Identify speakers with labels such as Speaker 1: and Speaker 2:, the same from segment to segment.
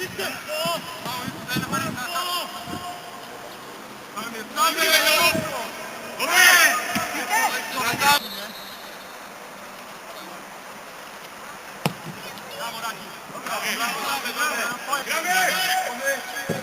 Speaker 1: Bravo, Bravo, bravo, bravo, bravo, bravo, bravo, bravo, bravo, bravo, bravo, bravo, bravo, bravo,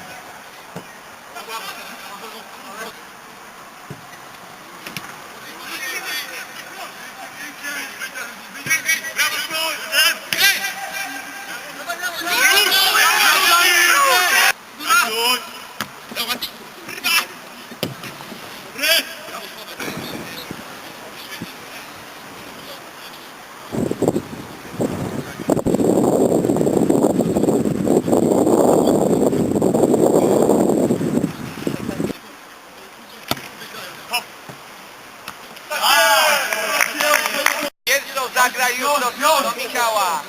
Speaker 1: to zagra już do, do Michała.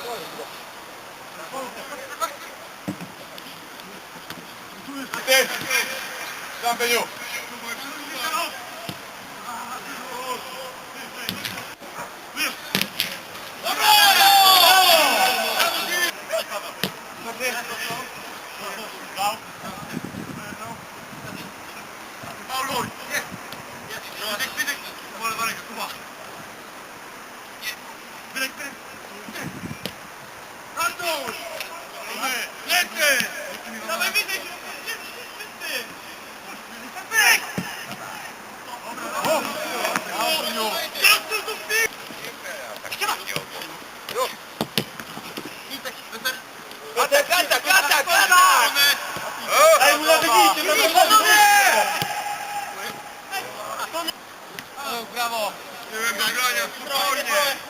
Speaker 1: Ty, tam byliu. Paulo! Campbell. Kata, kata, kata, kata! Ej, mu nawygnijcie, panowie! Brawo! Byłem do grania, spokojnie.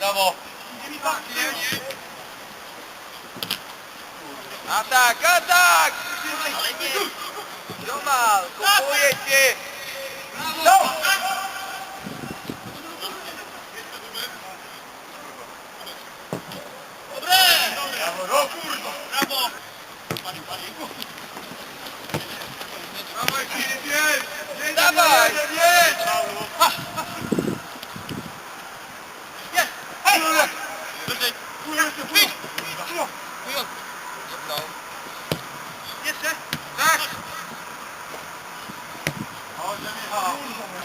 Speaker 1: Brawo! Atak, atak! Romal, kupuję cię! Brawo, kurwa! Brawo! Dawaj, Filip, jedź! Jedź, Dawaj! jedź, jedź! Jeszcze? Tak!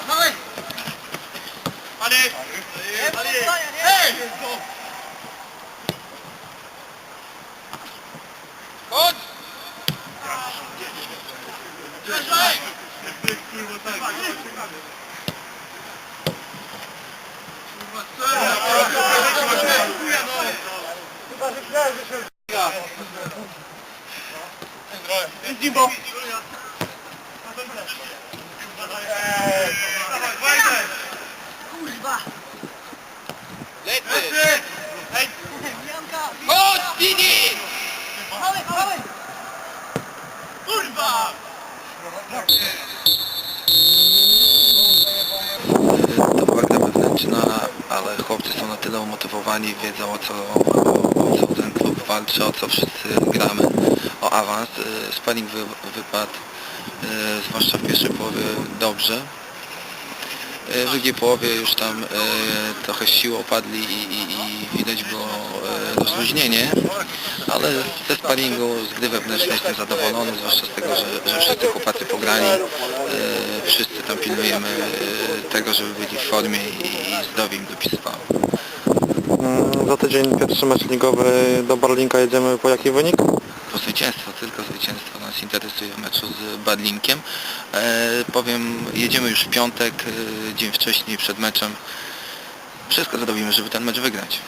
Speaker 1: Dawaj! Ale! Ej! Chodź! Uderzaj! Zimbo!
Speaker 2: Lecy! Chodź, Dini!
Speaker 3: Kurwa!
Speaker 2: To była gra wewnętrzna, ale chłopcy są na tyle umotywowani, wiedzą o co, o co ten klub walczy, o co wszyscy gramy, o awans. Y, Sparring wy, wypadł, y, zwłaszcza w pierwszej połowie, dobrze. Y, W drugiej połowie już tam trochę sił opadli i, i, i widać było rozluźnienie, ale ze sparingu, z gry wewnętrznej jestem zadowolony, zwłaszcza z tego, że, że wszyscy chłopacy pograli, wszyscy tam pilnujemy tego, żeby byli w formie i, i zdrowi im dopisywało.
Speaker 1: Mm, Za tydzień pierwszy mecz ligowy do Barlinka jedziemy po jaki wynik?
Speaker 2: Zwycięstwo, tylko zwycięstwo nas interesuje w meczu z Badlinkiem. E, powiem, jedziemy już w piątek, e, dzień wcześniej przed meczem. Wszystko zrobimy, żeby ten mecz wygrać.